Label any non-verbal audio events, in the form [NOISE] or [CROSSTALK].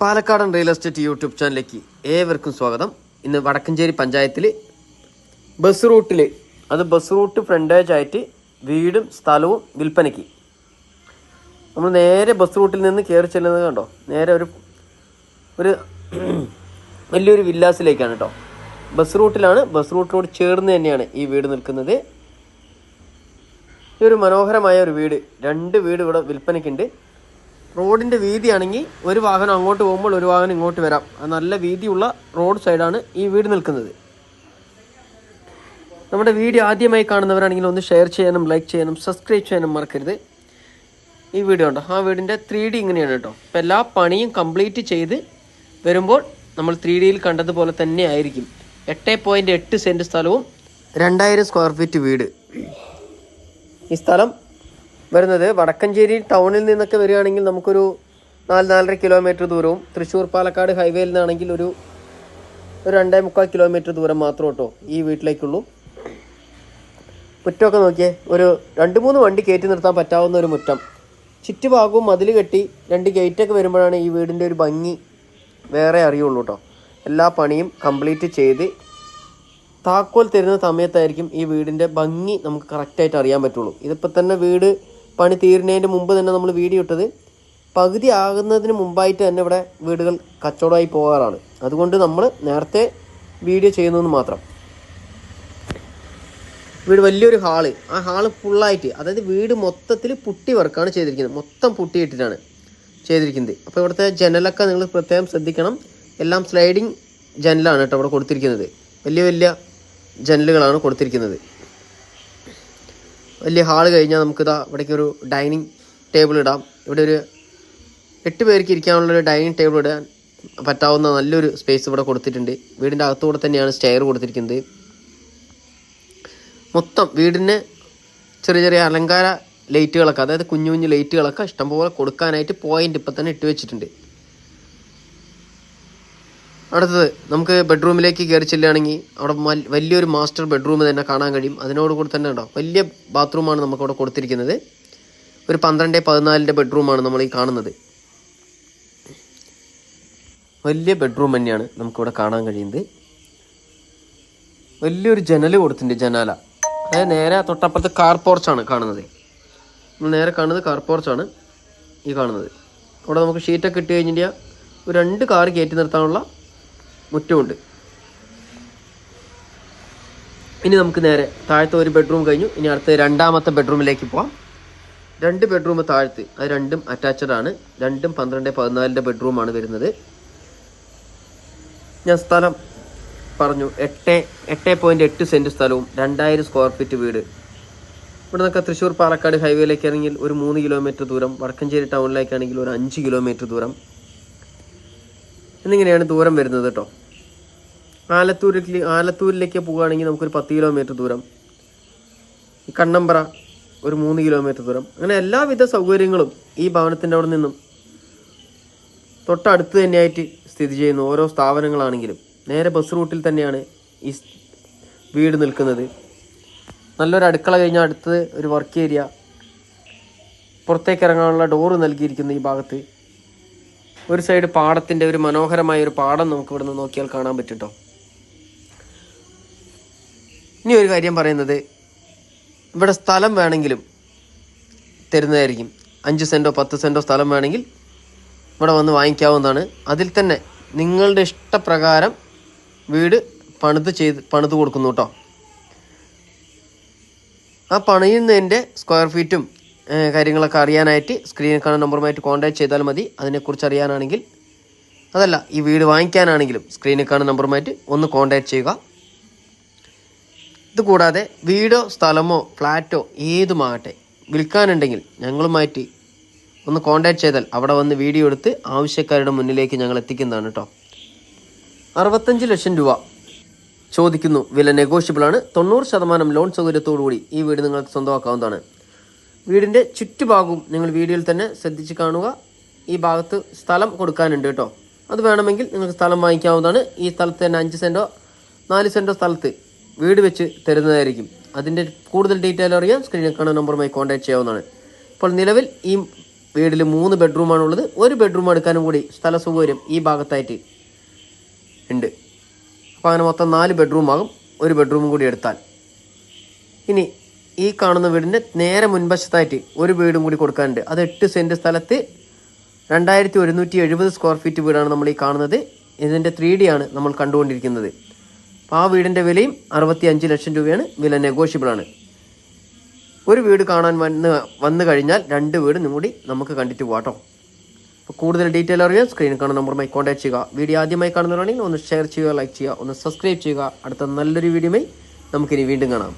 പാലക്കാടൻ real estate YouTube ചാനലിലേക്ക് ഏവർക്കും സ്വാഗതം. ഇന്ന് വടക്കഞ്ചേരി പഞ്ചായത്തിൽ ബസ് റൂട്ടിൽ അത് ബസ് റൂട്ട് ഫ്രണ്ടേജ് ആയിട്ട് വീടും സ്ഥലവും വിൽപ്പനയ്ക്ക്. നമ്മൾ നേരെ ബസ് റൂട്ടിൽ നിന്ന് കയറി ചെല്ലുന്നത് കണ്ടോ? നേരെ ഒരു ഒരു [CLEARS THROAT] വലിയൊരു വില്ലാസിലേക്കാണ് കേട്ടോ ബസ് റൂട്ടിലാണ് ബസ് റൂട്ടിനോട് ചേർന്ന് തന്നെയാണ് ഈ വീട് നിൽക്കുന്നത്. ഈ ഒരു മനോഹരമായ ഒരു വീട് രണ്ട് വീട് ഇവിടെ വിൽപ്പനയ്ക്കുണ്ട്. റോഡിന്റെ വീതിയാണെങ്കിൽ ഒരു വാഹനം അങ്ങോട്ട് പോകുമ്പോൾ ഒരു വാഹനം ഇങ്ങോട്ട് വരാം. നല്ല വീതിയുള്ള റോഡ് സൈഡാണ് ഈ വീട് നിൽക്കുന്നത്. നമ്മുടെ വീഡിയോ ആദ്യമായി കാണുന്നവരാണെങ്കിൽ ഒന്ന് ഷെയർ ചെയ്യാനും ലൈക്ക് ചെയ്യാനും സബ്സ്ക്രൈബ് ചെയ്യാനും മറക്കരുത്. ഈ വീഡിയോ ഉണ്ടോ ആ വീടിന്റെ ത്രീ ഡി ഇങ്ങനെയാണ് കേട്ടോ. അപ്പോൾ എല്ലാ പണിയും കംപ്ലീറ്റ് ചെയ്ത് വരുമ്പോൾ നമ്മൾ ത്രീ ഡിയിൽ കണ്ടതുപോലെ തന്നെ ആയിരിക്കും. എട്ട് പോയിന്റ് എട്ട് സെന്റ് സ്ഥലവും രണ്ടായിരം സ്ക്വയർ ഫീറ്റ് വീട്. ഈ സ്ഥലം വരുന്നത്. വടക്കഞ്ചേരി ടൗണിൽ നിന്നൊക്കെ വരികയാണെങ്കിൽ നമുക്കൊരു നാല് നാലര കിലോമീറ്റർ ദൂരവും തൃശ്ശൂർ പാലക്കാട് ഹൈവേയിൽ നിന്നാണെങ്കിൽ ഒരു ഒരു രണ്ടേ മുക്കാൽ കിലോമീറ്റർ ദൂരം മാത്രം കേട്ടോ ഈ വീട്ടിലേക്കുള്ളൂ. മുറ്റമൊക്കെ നോക്കിയേ ഒരു രണ്ട് മൂന്ന് വണ്ടി കയറ്റി നിർത്താൻ പറ്റാവുന്ന ഒരു മുറ്റം. ചുറ്റുഭാഗവും മതിൽ കെട്ടി രണ്ട് ഗേറ്റൊക്കെ വരുമ്പോഴാണ് ഈ വീടിന്റെ ഒരു ഭംഗി വേറെ അറിയുള്ളൂ കേട്ടോ. എല്ലാ പണിയും കംപ്ലീറ്റ് ചെയ്ത് താക്കോൽ തരുന്ന സമയത്തായിരിക്കും ഈ വീടിന്റെ ഭംഗി നമുക്ക് കറക്റ്റായിട്ട് അറിയാൻ പറ്റുള്ളൂ. ഇതിപ്പോൾ തന്നെ വീട് പണി തീരുന്നതിന്റെ മുമ്പ് തന്നെ നമ്മൾ വീഡിയോ ഇട്ടത്. പകുതി ആകുന്നതിന് മുമ്പായിട്ട് തന്നെ ഇവിടെ വീടുകൾ കച്ചവടമായി പോകാറാണ്. അതുകൊണ്ട് നമ്മൾ നേരത്തെ വീഡിയോ ചെയ്യുന്നതെന്ന് മാത്രം. വീട് വലിയൊരു ഹാൾ. ആ ഹാൾ ഫുള്ളായിട്ട് അതായത് വീട് മൊത്തത്തിൽ പുട്ടി വർക്കാണ് ചെയ്തിരിക്കുന്നത്. മൊത്തം പുട്ടിയിട്ടിട്ടാണ് ചെയ്തിരിക്കുന്നത്. അപ്പോൾ ഇവിടുത്തെ ജനലൊക്കെ നിങ്ങൾ പ്രത്യേകം ശ്രദ്ധിക്കണം. എല്ലാം സ്ലൈഡിങ് ജനലാണ് കേട്ടോ ഇവിടെ കൊടുത്തിരിക്കുന്നത്. വലിയ വലിയ ജനലുകളാണ് കൊടുത്തിരിക്കുന്നത്. വലിയ ഹാൾ കഴിഞ്ഞാൽ നമുക്ക് നമുക്കിതാ ഇവിടേക്ക് ഒരു ഡൈനിങ് ടേബിൾ ഇടാം. ഇവിടെ ഒരു എട്ട് പേർക്ക് ഇരിക്കാനുള്ള ഒരു ഡൈനിങ് ടേബിൾ ഇടാൻ പറ്റാവുന്ന നല്ലൊരു സ്പേസ് ഇവിടെ കൊടുത്തിട്ടുണ്ട്. വീടിന്റെ അകത്തുകൂടെ തന്നെയാണ് സ്റ്റെയർ കൊടുത്തിരിക്കുന്നത്. മൊത്തം വീടിന് ചെറിയ ചെറിയ അലങ്കാര ലൈറ്റുകളൊക്കെ അതായത് കുഞ്ഞു കുഞ്ഞു ലൈറ്റുകളൊക്കെ ഇഷ്ടംപോലെ കൊടുക്കാനായിട്ട് പോയിന്റ് ഇപ്പം തന്നെ ഇട്ട് വെച്ചിട്ടുണ്ട്. അടുത്തത് നമുക്ക് ബെഡ്റൂമിലേക്ക് കയറി ചെല്ലുകയാണെങ്കിൽ അവിടെ വലിയൊരു മാസ്റ്റർ ബെഡ്റൂം തന്നെ കാണാൻ കഴിയും. അതിനോട് കൂടി തന്നെ ഉണ്ടോ വലിയ ബാത്റൂമാണ് നമുക്കവിടെ കൊടുത്തിരിക്കുന്നത്. ഒരു പന്ത്രണ്ട് പതിനാലിന്റെ ബെഡ്റൂമാണ് നമ്മൾ ഈ കാണുന്നത്. വലിയ ബെഡ്റൂം തന്നെയാണ് നമുക്കിവിടെ കാണാൻ കഴിയുന്നത്. വലിയൊരു ജനൽ കൊടുത്തിട്ടുണ്ട് ജനാല. അതായത് നേരെ തൊട്ടപ്പുറത്ത് കാർ പോർച്ചാണ് കാണുന്നത്. നമ്മൾ നേരെ കാണുന്നത് കാർ പോർച്ചാണ് ഈ കാണുന്നത്. അവിടെ നമുക്ക് ഷീറ്റൊക്കെ ഇട്ട് കഴിഞ്ഞിട്ട് ഒരു രണ്ട് കാർ കയറ്റി നിർത്താനുള്ള മുറ്റമുണ്ട്. ഇനി നമുക്ക് നേരെ താഴത്തെ ഒരു ബെഡ്റൂം കഴിഞ്ഞു. ഇനി അടുത്ത രണ്ടാമത്തെ ബെഡ്റൂമിലേക്ക് പോവാം. രണ്ട് ബെഡ്റൂം താഴത്ത് അത് രണ്ടും അറ്റാച്ച്ഡ് ആണ്. രണ്ടും പന്ത്രണ്ട് പതിനാലിന്റെ ബെഡ്റൂമാണ് വരുന്നത്. ഞാൻ സ്ഥലം പറഞ്ഞു. എട്ട് എട്ട് പോയിന്റ് എട്ട് സെന്റ് സ്ഥലവും രണ്ടായിരം സ്ക്വയർ ഫീറ്റ് വീട്. ഇവിടെ നിന്നൊക്കെ തൃശ്ശൂർ പാലക്കാട് ഹൈവേയിലേക്കാണെങ്കിൽ ഒരു മൂന്ന് കിലോമീറ്റർ ദൂരം വടക്കഞ്ചേരി ടൗണിലേക്കാണെങ്കിൽ ഒരു അഞ്ച് കിലോമീറ്റർ ദൂരം. എന്നിങ്ങനെയാണ് ദൂരം വരുന്നത് കേട്ടോ ആലത്തൂരിലേക്ക് ആലത്തൂരിലേക്ക് പോവുകയാണെങ്കിൽ നമുക്കൊരു പത്ത് കിലോമീറ്റർ ദൂരം. കണ്ണമ്പ്ര ഒരു മൂന്ന് കിലോമീറ്റർ ദൂരം. അങ്ങനെ എല്ലാവിധ സൗകര്യങ്ങളും ഈ ഭവനത്തിന്റെ അവിടെ നിന്നും തൊട്ടടുത്ത് തന്നെയായിട്ട് സ്ഥിതി ചെയ്യുന്ന ഓരോ സ്ഥാപനങ്ങളാണെങ്കിലും നേരെ ബസ് റൂട്ടിൽ തന്നെയാണ് ഈ വീട് നിൽക്കുന്നത്. നല്ലൊരു അടുക്കള കഴിഞ്ഞാൽ അടുത്തത് ഒരു വർക്ക് ഏരിയ. പുറത്തേക്ക് ഇറങ്ങാനുള്ള ഡോറ് നൽകിയിരിക്കുന്ന ഈ ഭാഗത്ത്. ഒരു സൈഡ് പാടത്തിന്റെ ഒരു മനോഹരമായ ഒരു പാടം നമുക്ക് ഇവിടുന്ന് നോക്കിയാൽ കാണാൻ പറ്റും കേട്ടോ ഇനി ഒരു കാര്യം പറയുന്നത് ഇവിടെ സ്ഥലം വേണമെങ്കിലും തരുന്നതായിരിക്കും. അഞ്ച് സെന്റോ പത്ത് സെന്റോ സ്ഥലം വേണമെങ്കിൽ ഇവിടെ വന്ന് വാങ്ങിക്കാവുന്നതാണ്. അതിൽ തന്നെ നിങ്ങളുടെ ഇഷ്ടപ്രകാരം വീട് പണിത് ചെയ്ത് പണിത് കൊടുക്കുന്നു കേട്ടോ. ആ പണിയുന്നതിന്റെ സ്ക്വയർ ഫീറ്റും കാര്യങ്ങളൊക്കെ അറിയാനായിട്ട് സ്ക്രീനിൽ കാണുന്ന നമ്പറുമായിട്ട് കോൺടാക്ട് ചെയ്താൽ മതി. അതിനെക്കുറിച്ച് അറിയാനാണെങ്കിൽ അതല്ല ഈ വീട് വാങ്ങിക്കാനാണെങ്കിലും സ്ക്രീനിൽ കാണുന്ന നമ്പറുമായിട്ട് ഒന്ന് കോൺടാക്ട് ചെയ്യുക. ഇത് കൂടാതെ വീടോ സ്ഥലമോ ഫ്ലാറ്റോ ഏതുമാകട്ടെ വിൽക്കാനുണ്ടെങ്കിൽ ഞങ്ങളുമായിട്ട് ഒന്ന് കോൺടാക്ട് ചെയ്താൽ അവിടെ വന്ന് വീഡിയോ എടുത്ത് ആവശ്യക്കാരുടെ മുന്നിലേക്ക് ഞങ്ങൾ എത്തിക്കുന്നതാണ് കേട്ടോ അറുപത്തഞ്ച് ലക്ഷം രൂപ ചോദിക്കുന്നു. വില നെഗോഷ്യബിളാണ് തൊണ്ണൂറ് ശതമാനം ലോൺ സൗകര്യത്തോടുകൂടി ഈ വീട് നിങ്ങൾക്ക് സ്വന്തമാക്കാവുന്നതാണ്. വീടിന്റെ ചുറ്റുഭാഗവും നിങ്ങൾ വീഡിയോയിൽ തന്നെ ശ്രദ്ധിച്ച് കാണുക. ഈ ഭാഗത്ത് സ്ഥലം കൊടുക്കാനുണ്ട് കേട്ടോ. അത് വേണമെങ്കിൽ നിങ്ങൾക്ക് സ്ഥലം വാങ്ങിക്കാവുന്നതാണ്. ഈ സ്ഥലത്ത് തന്നെ അഞ്ച് സെന്റോ നാല് സെന്റോ സ്ഥലത്ത് വീട് വെച്ച് തരുന്നതായിരിക്കും. അതിന്റെ കൂടുതൽ ഡീറ്റെയിൽ അറിയാൻ സ്ക്രീനിൽ കാണുന്ന നമ്പറുമായി കോൺടാക്ട് ചെയ്യാവുന്നതാണ്. ഇപ്പോൾ നിലവിൽ ഈ വീട്ടിൽ മൂന്ന് ബെഡ്റൂമാണ് ഉള്ളത് ഒരു ബെഡ്റൂം എടുക്കാനും കൂടി സ്ഥല സൗകര്യം ഈ ഭാഗത്തായിട്ട് ഉണ്ട്. അപ്പോൾ അങ്ങനെ മൊത്തം നാല് ബെഡ്റൂമാകും. ഒരു ബെഡ്റൂമും കൂടി എടുത്താൽ. ഇനി ഈ കാണുന്ന വീടിന്റെ നേരെ മുൻവശത്തായിട്ട് ഒരു വീടും കൂടി കൊടുക്കാനുണ്ട്. അത് എട്ട് സെന്റ് സ്ഥലത്ത് രണ്ടായിരത്തി ഒരുന്നൂറ്റി എഴുപത് സ്ക്വയർ ഫീറ്റ് വീടാണ് നമ്മൾ ഈ കാണുന്നത്. ഇതിന്റെ ത്രീ ഡി ആണ് നമ്മൾ കണ്ടുകൊണ്ടിരിക്കുന്നത്. അപ്പോൾ ആ വീടിന്റെ വിലയും അറുപത്തി അഞ്ച് ലക്ഷം രൂപയാണ്. വില നെഗോഷ്യബിൾ ആണ്. ഒരു വീട് കാണാൻ വന്ന് വന്നു കഴിഞ്ഞാൽ രണ്ട് വീടും കൂടി നമുക്ക് കണ്ടിട്ട് പോകാം അപ്പോൾ കൂടുതൽ ഡീറ്റെയിൽ അറിയാൻ സ്ക്രീനിൽ കാണുന്ന നമ്പറുമായി കോൺടാക്ട് ചെയ്യുക. വീഡിയോ ആദ്യമായി കാണുന്നവരാണെങ്കിൽ ഒന്ന് ഷെയർ ചെയ്യുക ലൈക്ക് ചെയ്യുക ഒന്ന് സബ്സ്ക്രൈബ് ചെയ്യുക. അടുത്ത നല്ലൊരു വീഡിയോയുമായി നമുക്കിനി വീണ്ടും കാണാം.